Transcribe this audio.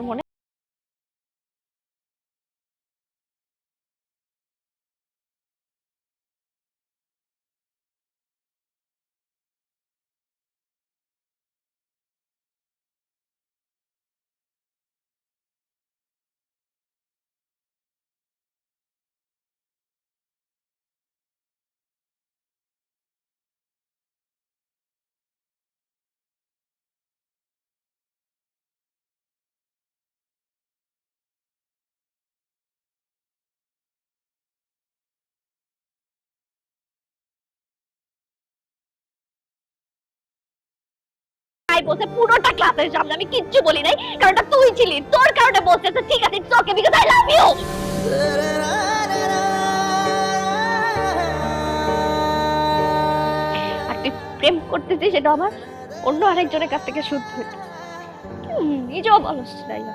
তোর মনে তাই বলছে পুরোটা ক্লাসের সামনে, আমি কিচ্ছু বলি নাই, কারণটা তুই ছিলি, তোর কারণে বলতেছে ঠিক আছে তোকে বিকজ আই লাভ ইউ আর তুই প্রেম করতেছিস সেটা আমার? অন্য আরেকজনের কাছ থেকে শুদ্ধ নিজেও বলস তাই না?